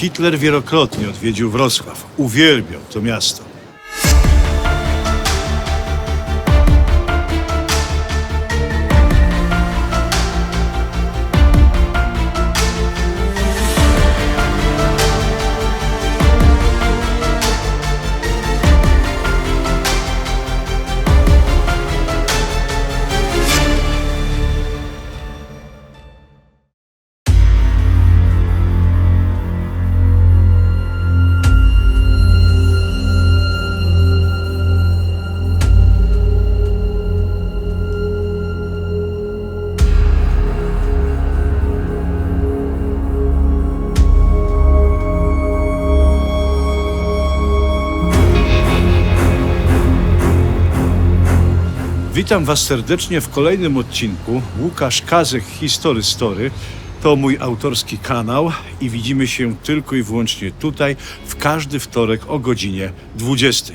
Hitler wielokrotnie odwiedził Wrocław. Uwielbiał to miasto. Witam Was serdecznie w kolejnym odcinku. Łukasz Kazek History Story to mój autorski kanał i widzimy się tylko i wyłącznie tutaj w każdy wtorek o godzinie 20.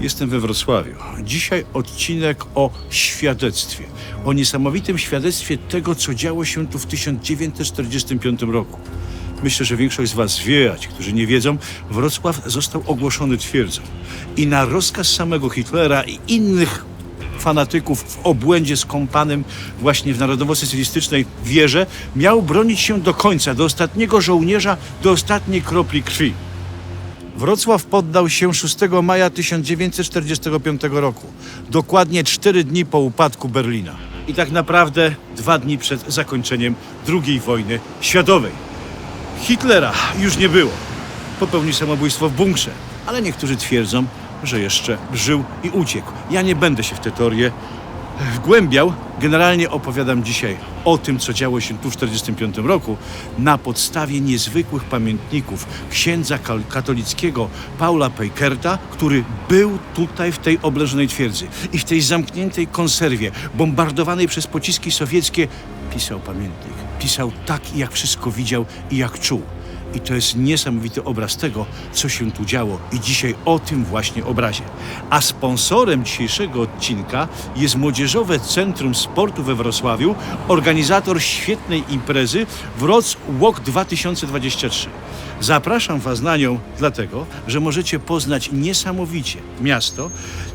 Jestem we Wrocławiu. Dzisiaj odcinek o świadectwie. O niesamowitym świadectwie tego, co działo się tu w 1945 roku. Myślę, że większość z Was wie, a ci, którzy nie wiedzą, Wrocław został ogłoszony twierdzą. I na rozkaz samego Hitlera i innych fanatyków w obłędzie skąpanym właśnie w narodowo-socjalistycznej wierze, miał bronić się do końca, do ostatniego żołnierza, do ostatniej kropli krwi. Wrocław poddał się 6 maja 1945 roku, dokładnie cztery dni po upadku Berlina. I tak naprawdę dwa dni przed zakończeniem II wojny światowej. Hitlera już nie było. Popełnił samobójstwo w bunkrze, ale niektórzy twierdzą, że jeszcze żył i uciekł. Ja nie będę się w te teorie wgłębiał. Generalnie opowiadam dzisiaj o tym, co działo się tu w 1945 roku na podstawie niezwykłych pamiętników księdza katolickiego Paula Pejkerta, który był tutaj w tej oblężonej twierdzy i w tej zamkniętej konserwie, bombardowanej przez pociski sowieckie, pisał pamiętnik. Pisał tak, jak wszystko widział i jak czuł. I to jest niesamowity obraz tego, co się tu działo. I dzisiaj o tym właśnie obrazie. A sponsorem dzisiejszego odcinka jest Młodzieżowe Centrum Sportu we Wrocławiu, organizator świetnej imprezy Wroc Walk 2023. Zapraszam Was na nią dlatego, że możecie poznać niesamowicie miasto,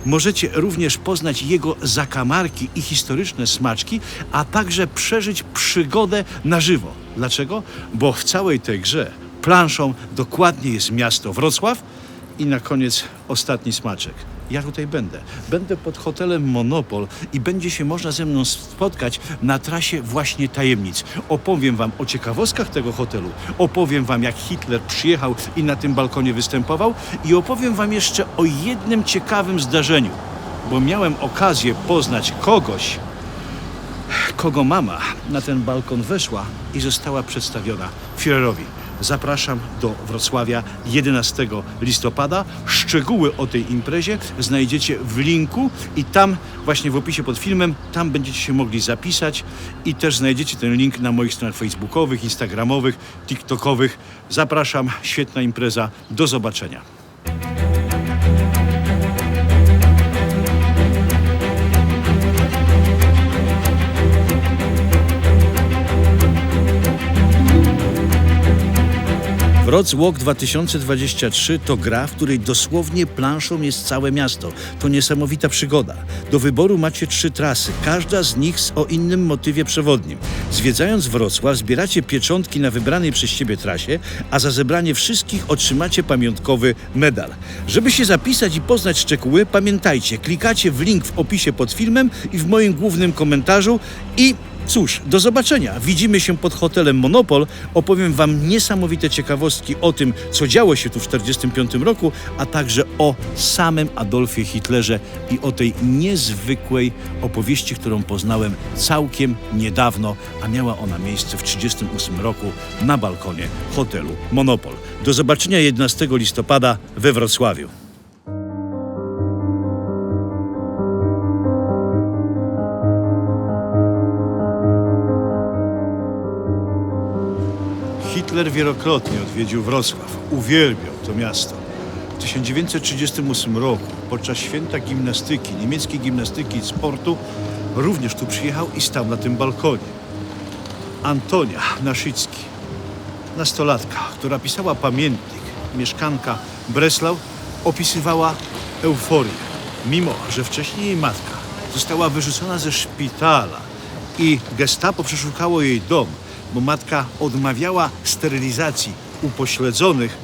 możecie również poznać jego zakamarki i historyczne smaczki, a także przeżyć przygodę na żywo. Dlaczego? Bo w całej tej grze planszą dokładnie jest miasto Wrocław i na koniec ostatni smaczek. Ja tutaj będę. Będę pod hotelem Monopol i będzie się można ze mną spotkać na trasie właśnie tajemnic. Opowiem Wam o ciekawostkach tego hotelu, opowiem Wam jak Hitler przyjechał i na tym balkonie występował i opowiem Wam jeszcze o jednym ciekawym zdarzeniu, bo miałem okazję poznać kogoś, kogo mama na ten balkon weszła i została przedstawiona Führerowi. Zapraszam do Wrocławia 11 listopada. Szczegóły o tej imprezie znajdziecie w linku i tam właśnie w opisie pod filmem, tam będziecie się mogli zapisać i też znajdziecie ten link na moich stronach facebookowych, instagramowych, tiktokowych. Zapraszam, świetna impreza. Do zobaczenia. Wroc Walk 2023 to gra, w której dosłownie planszą jest całe miasto. To niesamowita przygoda. Do wyboru macie trzy trasy, każda z nich z o innym motywie przewodnim. Zwiedzając Wrocław, zbieracie pieczątki na wybranej przez siebie trasie, a za zebranie wszystkich otrzymacie pamiątkowy medal. Żeby się zapisać i poznać szczegóły, pamiętajcie, klikacie w link w opisie pod filmem i w moim głównym komentarzu i Cóż, do zobaczenia. Widzimy się pod hotelem Monopol. Opowiem Wam niesamowite ciekawostki o tym, co działo się tu w 1945 roku, a także o samym Adolfie Hitlerze i o tej niezwykłej opowieści, którą poznałem całkiem niedawno, a miała ona miejsce w 1938 roku na balkonie hotelu Monopol. Do zobaczenia 11 listopada we Wrocławiu. Wielokrotnie odwiedził Wrocław. Uwielbiał to miasto. W 1938 roku, podczas święta gimnastyki, niemieckiej gimnastyki i sportu, również tu przyjechał i stał na tym balkonie. Antonia Naszycki. nastolatka, która pisała pamiętnik, mieszkanka Breslau, opisywała euforię, mimo że wcześniej jej matka została wyrzucona ze szpitala i gestapo przeszukało jej dom, bo matka odmawiała sterylizacji upośledzonych,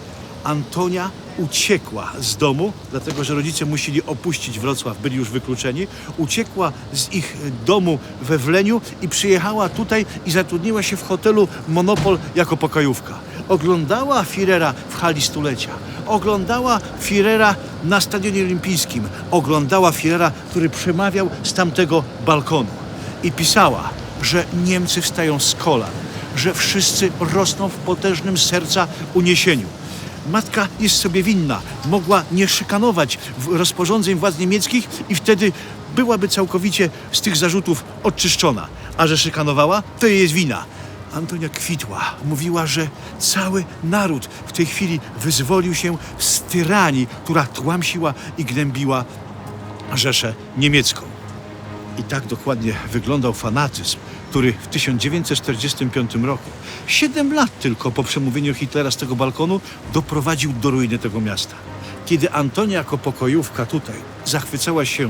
Antonia uciekła z domu, dlatego że rodzice musieli opuścić Wrocław, byli już wykluczeni. Uciekła z ich domu we Wleniu i przyjechała tutaj i zatrudniła się w hotelu Monopol jako pokojówka. Oglądała Firera w hali stulecia, oglądała Firera na Stadionie Olimpijskim, oglądała Firera, który przemawiał z tamtego balkonu. I pisała, że Niemcy wstają z kolan, że wszyscy rosną w potężnym serca uniesieniu. Matka jest sobie winna, mogła nie szykanować rozporządzeń władz niemieckich i wtedy byłaby całkowicie z tych zarzutów odczyszczona. A że szykanowała, to jej jest wina. Antonia kwitła, mówiła, że cały naród w tej chwili wyzwolił się z tyranii, która tłamsiła i gnębiła Rzeszę Niemiecką. I tak dokładnie wyglądał fanatyzm, który w 1945 roku, siedem lat tylko po przemówieniu Hitlera z tego balkonu, doprowadził do ruiny tego miasta. Kiedy Antonia jako pokojówka tutaj zachwycała się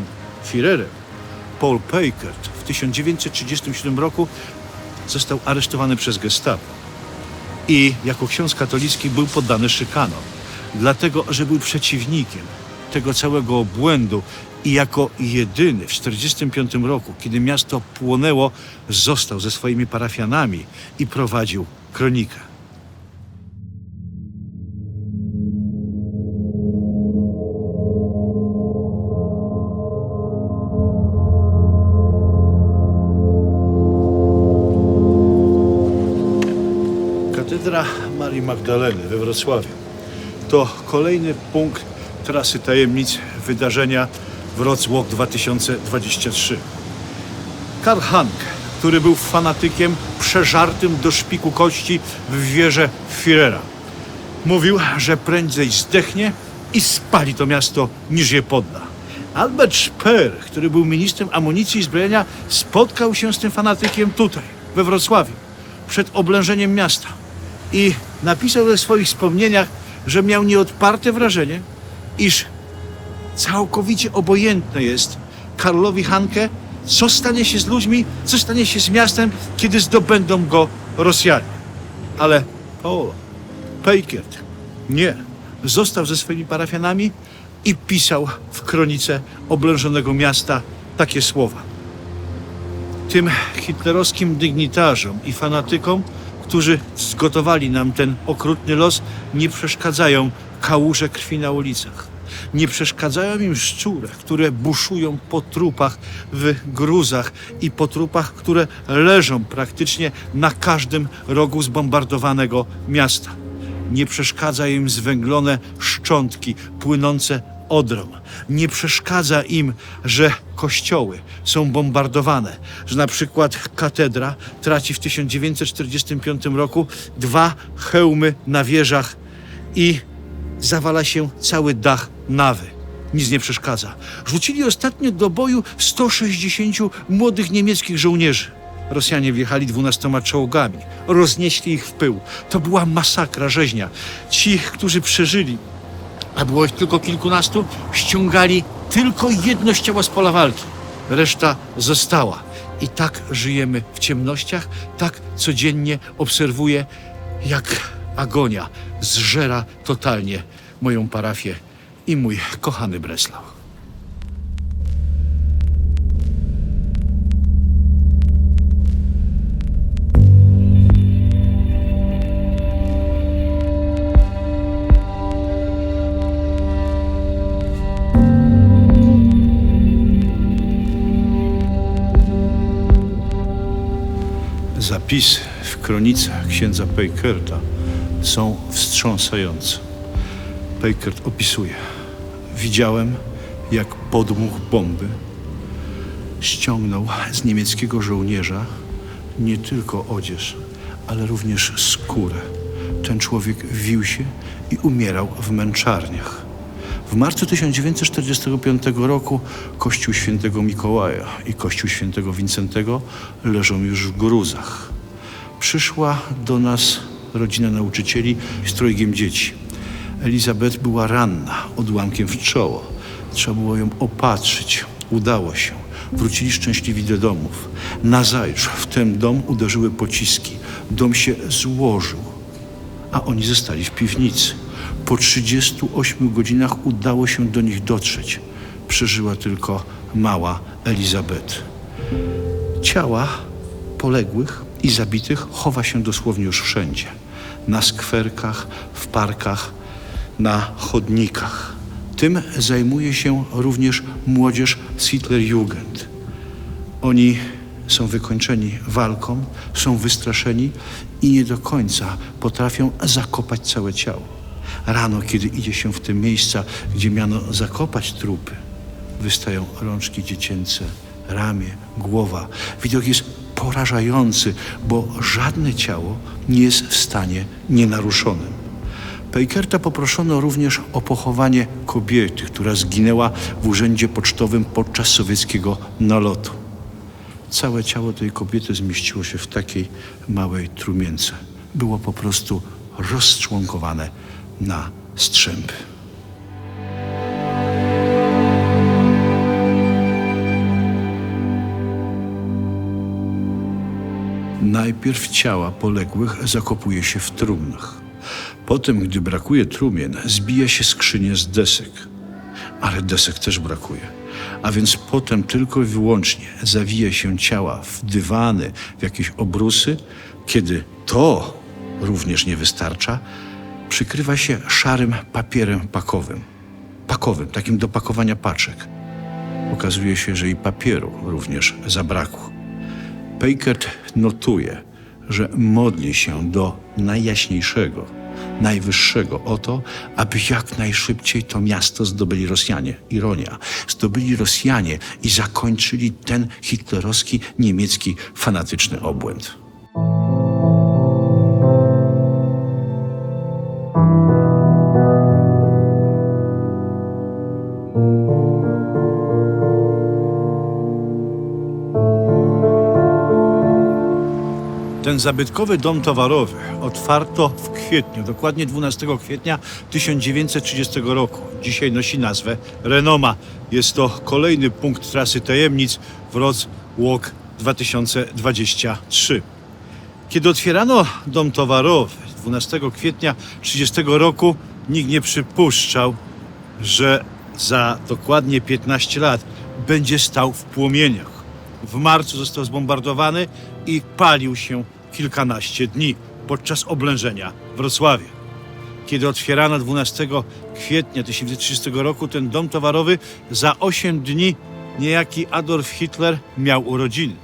Führerem, Paul Peikert w 1937 roku został aresztowany przez gestapo i jako ksiądz katolicki był poddany szykanom, dlatego że był przeciwnikiem tego całego obłędu i jako jedyny w 1945 roku, kiedy miasto płonęło, został ze swoimi parafianami i prowadził kronikę. Katedra Marii Magdaleny we Wrocławiu to kolejny punkt trasy tajemnic wydarzenia Wrocław 2023. Karl Hank, który był fanatykiem przeżartym do szpiku kości w wieży Führera, mówił, że prędzej zdechnie i spali to miasto, niż je podda. Albert Speer, który był ministrem amunicji i zbrojenia, spotkał się z tym fanatykiem tutaj, we Wrocławiu, przed oblężeniem miasta. I napisał we swoich wspomnieniach, że miał nieodparte wrażenie, iż całkowicie obojętne jest Karlowi Hanke, co stanie się z ludźmi, co stanie się z miastem, kiedy zdobędą go Rosjanie. Ale Paul Peikert nie. Został ze swoimi parafianami i pisał w kronice oblężonego miasta takie słowa. Tym hitlerowskim dygnitarzom i fanatykom, którzy zgotowali nam ten okrutny los, nie przeszkadzają kałuże krwi na ulicach. Nie przeszkadzają im szczury, które buszują po trupach w gruzach i po trupach, które leżą praktycznie na każdym rogu zbombardowanego miasta. Nie przeszkadza im zwęglone szczątki płynące Odrą. Nie przeszkadza im, że kościoły są bombardowane, że na przykład katedra traci w 1945 roku dwa hełmy na wieżach i zawala się cały dach nawy. Nic nie przeszkadza. Rzucili ostatnio do boju 160 młodych niemieckich żołnierzy. Rosjanie wjechali dwunastoma czołgami, roznieśli ich w pył. To była masakra, rzeźnia. Ci, którzy przeżyli, a było ich tylko kilkunastu, ściągali tylko jedno z ciała z pola walki. Reszta została. I tak żyjemy w ciemnościach, tak codziennie obserwuję, jak agonia zżera totalnie moją parafię i mój kochany Breslau. Zapisy w kronicach księdza Pejkerta są wstrząsające. Pejkert opisuje. Widziałem, jak podmuch bomby ściągnął z niemieckiego żołnierza nie tylko odzież, ale również skórę. Ten człowiek wił się i umierał w męczarniach. W marcu 1945 roku kościół świętego Mikołaja i kościół świętego Wincentego leżą już w gruzach. Przyszła do nas rodzina nauczycieli z trojgiem dzieci. Elizabeth była ranna, odłamkiem w czoło. Trzeba było ją opatrzyć. Udało się. Wrócili szczęśliwi do domów. Nazajutrz w ten dom uderzyły pociski. Dom się złożył, a oni zostali w piwnicy. Po 38 godzinach udało się do nich dotrzeć. Przeżyła tylko mała Elizabeth. Ciała poległych i zabitych chowa się dosłownie już wszędzie. Na skwerkach, w parkach, na chodnikach. Tym zajmuje się również młodzież Hitlerjugend. Oni są wykończeni walką, są wystraszeni i nie do końca potrafią zakopać całe ciało. Rano, kiedy idzie się w te miejsca, gdzie miano zakopać trupy, wystają rączki dziecięce, ramię, głowa. Widok jest porażający, bo żadne ciało nie jest w stanie nienaruszonym. Pejkerta poproszono również o pochowanie kobiety, która zginęła w urzędzie pocztowym podczas sowieckiego nalotu. Całe ciało tej kobiety zmieściło się w takiej małej trumience. Było po prostu rozczłonkowane na strzępy. Najpierw ciała poległych zakopuje się w trumnach. Potem, gdy brakuje trumien, zbija się skrzynię z desek. Ale desek też brakuje. A więc potem tylko i wyłącznie zawija się ciała w dywany, w jakieś obrusy. Kiedy to również nie wystarcza, przykrywa się szarym papierem pakowym. Pakowym, takim do pakowania paczek. Okazuje się, że i papieru również zabrakło. Pejkert notuje, że modli się do najjaśniejszego, najwyższego o to, aby jak najszybciej to miasto zdobyli Rosjanie. Ironia. Zdobyli Rosjanie i zakończyli ten hitlerowski, niemiecki, fanatyczny obłęd. Zabytkowy dom towarowy otwarto w kwietniu, dokładnie 12 kwietnia 1930 roku. Dzisiaj nosi nazwę Renoma. Jest to kolejny punkt trasy tajemnic Wroc Walk 2023. Kiedy otwierano dom towarowy 12 kwietnia 30 roku, nikt nie przypuszczał, że za dokładnie 15 lat będzie stał w płomieniach. W marcu został zbombardowany i palił się kilkanaście dni podczas oblężenia Wrocławia. Kiedy otwierano 12 kwietnia 1930 roku ten dom towarowy, za 8 dni niejaki Adolf Hitler miał urodziny.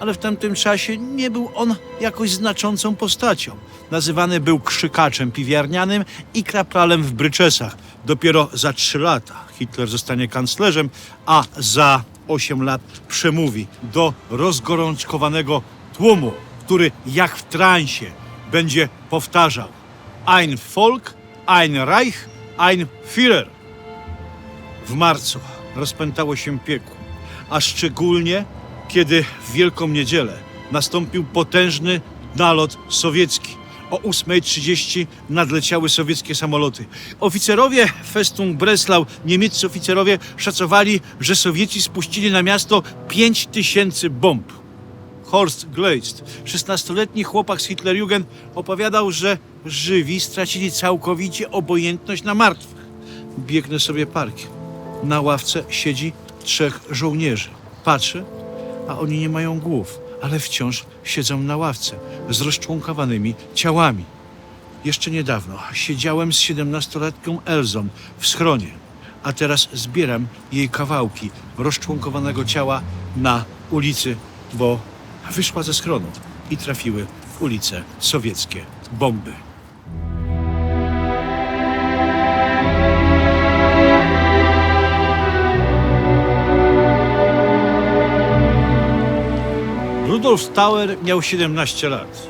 Ale w tamtym czasie nie był on jakoś znaczącą postacią. Nazywany był krzykaczem piwiarnianym i krapralem w bryczesach. Dopiero za 3 lata Hitler zostanie kanclerzem, a za 8 lat przemówi do rozgorączkowanego tłumu, który jak w transie będzie powtarzał Ein Volk, ein Reich, ein Führer. W marcu rozpętało się piekło, a szczególnie kiedy w Wielką Niedzielę nastąpił potężny nalot sowiecki. O 8.30 nadleciały sowieckie samoloty. Oficerowie Festung Breslau, niemieccy oficerowie szacowali, że Sowieci spuścili na miasto 5 tysięcy bomb. Horst Gleist, 16-letni chłopak z Hitlerjugend, opowiadał, że żywi stracili całkowicie obojętność na martwych. Biegnę sobie parkiem. Na ławce siedzi trzech żołnierzy. Patrzę, a oni nie mają głów, ale wciąż siedzą na ławce z rozczłonkowanymi ciałami. Jeszcze niedawno siedziałem z 17-letnią Elzą w schronie, a teraz zbieram jej kawałki rozczłonkowanego ciała na ulicy, bo wyszła ze schronu i trafiły w ulice sowieckie bomby. Rudolf Tauer miał 17 lat.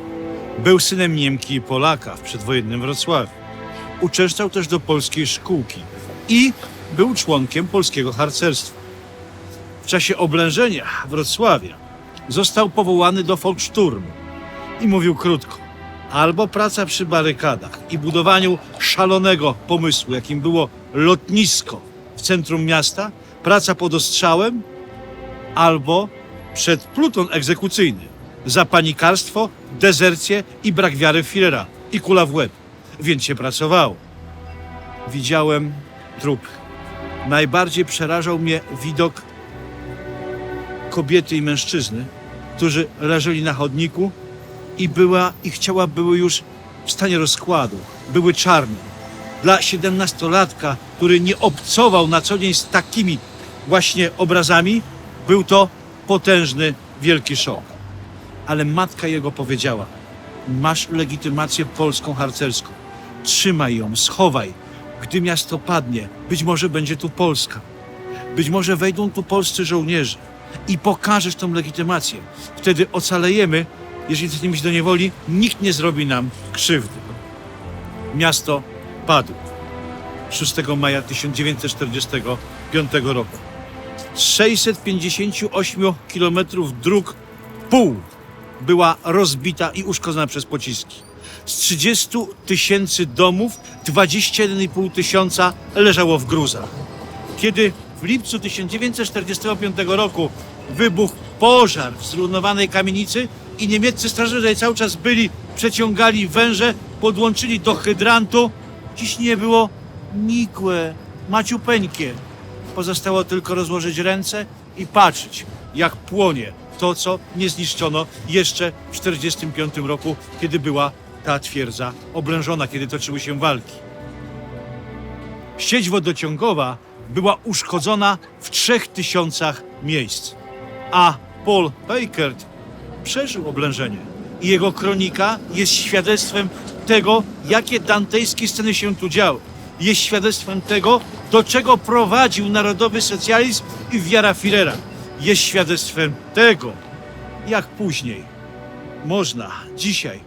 Był synem Niemki i Polaka w przedwojennym Wrocławiu. Uczęszczał też do polskiej szkółki i był członkiem polskiego harcerstwa. W czasie oblężenia Wrocławia został powołany do Volkssturmu i mówił krótko: albo praca przy barykadach i budowaniu szalonego pomysłu, jakim było lotnisko w centrum miasta, praca pod ostrzałem, albo przed pluton egzekucyjny za panikarstwo, dezercję i brak wiary Führera i kula w łeb. Więc się pracowało. Widziałem trupy. Najbardziej przerażał mnie widok kobiety i mężczyzny, którzy leżeli na chodniku i była ich ciała były już w stanie rozkładu, były czarne. Dla siedemnastolatka, który nie obcował na co dzień z takimi właśnie obrazami, był to potężny, wielki szok. Ale matka jego powiedziała: Masz legitymację polską harcerską. Trzymaj ją, schowaj. Gdy miasto padnie, być może będzie tu Polska. Być może wejdą tu polscy żołnierze i pokażesz tą legitymację. Wtedy ocalejemy, jeżeli zostaniemy się do niewoli, nikt nie zrobi nam krzywdy. Miasto padło 6 maja 1945 roku. Z 658 kilometrów dróg pół była rozbita i uszkodzona przez pociski. Z 30 tysięcy domów 21,5 tysiąca leżało w gruzach. Kiedy w lipcu 1945 roku wybuchł pożar w zrujnowanej kamienicy i niemieccy strażacy cały czas byli, przeciągali węże, podłączyli do hydrantu, dziś nie było nikłe, maciupeńkie. Pozostało tylko rozłożyć ręce i patrzeć, jak płonie to, co nie zniszczono jeszcze w 1945 roku, kiedy była ta twierdza oblężona, kiedy toczyły się walki. Sieć wodociągowa była uszkodzona w trzech tysiącach miejsc, a Paul Peikert przeżył oblężenie i jego kronika jest świadectwem tego, jakie dantejskie sceny się tu działy. Jest świadectwem tego, do czego prowadził narodowy socjalizm i wiara Führera. Jest świadectwem tego, jak później można dzisiaj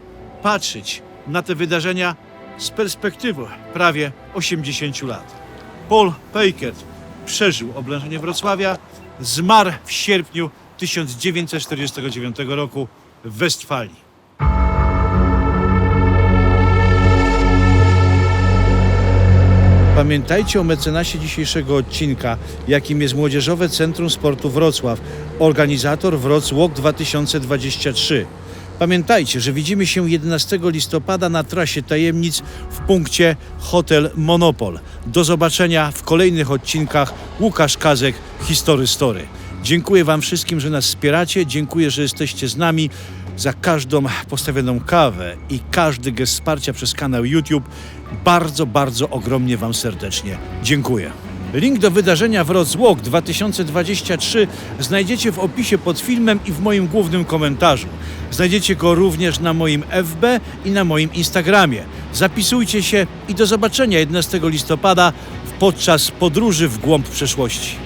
patrzeć na te wydarzenia z perspektywy prawie 80 lat. Paul Peikert przeżył oblężenie Wrocławia, zmarł w sierpniu 1949 roku w Westfalii. Pamiętajcie o mecenasie dzisiejszego odcinka, jakim jest Młodzieżowe Centrum Sportu Wrocław, organizator Wrocławk 2023. Pamiętajcie, że widzimy się 11 listopada na trasie tajemnic w punkcie Hotel Monopol. Do zobaczenia w kolejnych odcinkach. Łukasz Kazek, History Story. Dziękuję Wam wszystkim, że nas wspieracie. Dziękuję, że jesteście z nami. Za każdą postawioną kawę i każdy gest wsparcia przez kanał YouTube bardzo, bardzo ogromnie Wam serdecznie dziękuję. Link do wydarzenia Wrocław 2023 znajdziecie w opisie pod filmem i w moim głównym komentarzu. Znajdziecie go również na moim FB i na moim Instagramie. Zapisujcie się i do zobaczenia 11 listopada podczas podróży w głąb przeszłości.